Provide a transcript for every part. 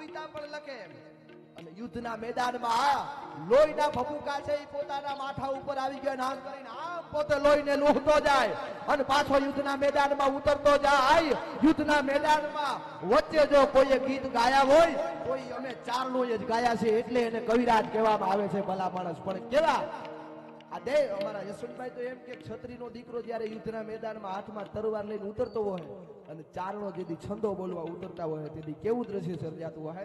કવિતા પણ લખે અને યુદ્ધના મેદાનમાં લોહીના ભભૂકા છે એ પોતાના માથા ઉપર આવી ગયો નામ કરીને આમ પોતે લોહીને લોહતો જાય અને પાછો યુદ્ધના મેદાનમાં ઉતરતો જાય. યુદ્ધના મેદાનમાં વચ્ચે જો કોઈએ ગીત ગાયા હોય, કોઈ અમે ચારનું જ ગાયા છે એટલે એને કવિરાજ કહેવામાં આવે છે ભલા માણસ. પણ કેવા આ દે અમારા યશવંતભાઈ તો એમ કે છત્રીનો દીકરો જ્યારે યુદ્ધના મેદાનમાં હાથમાં તરવાર લઈને ઉતરતો હોય અને ચારણો જેથી છંદો બોલવા ઉતરતા હોય, તેથી કેવું દ્રશ્ય સર્જાતું હોય?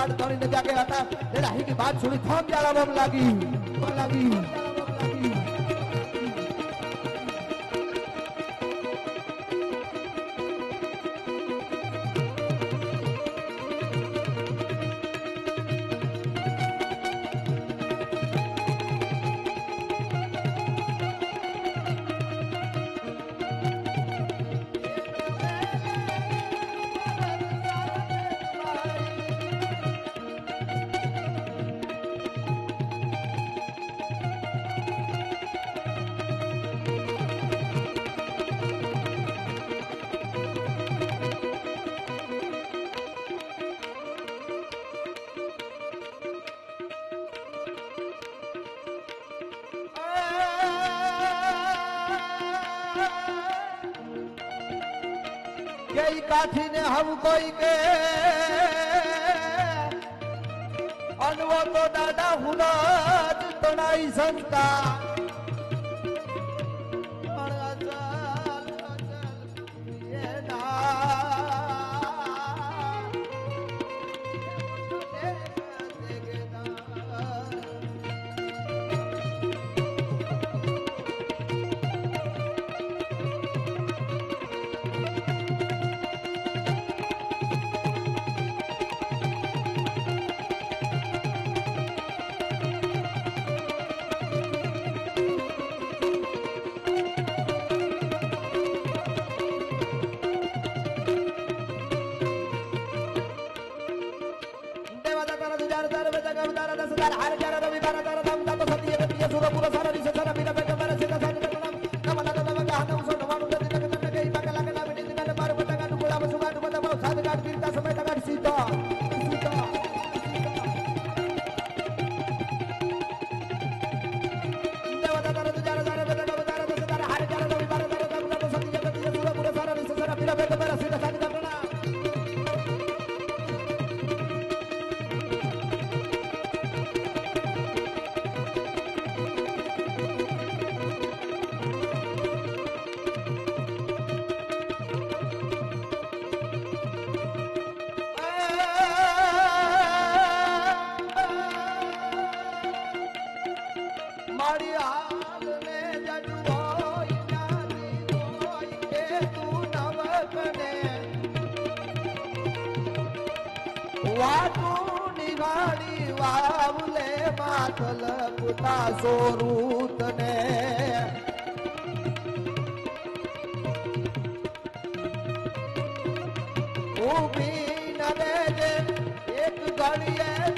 ગળા હાથી લાજો તો પહેરાની નિશાન બાજે બાકે ચાંદી દૂધુ મે પ્રકૃતિ કટા દી કે ઈ કાઠીને હમ કોઈ કે. અનવો તો દાદા હુના તણાઈ સંતા. دار دار دار دار دار دار دار دار دار دار دار دار ભુવાનું નિવાણી વાવલે માતલ પુતા સોરૂતને. ઊભી નરે એક ગળીએ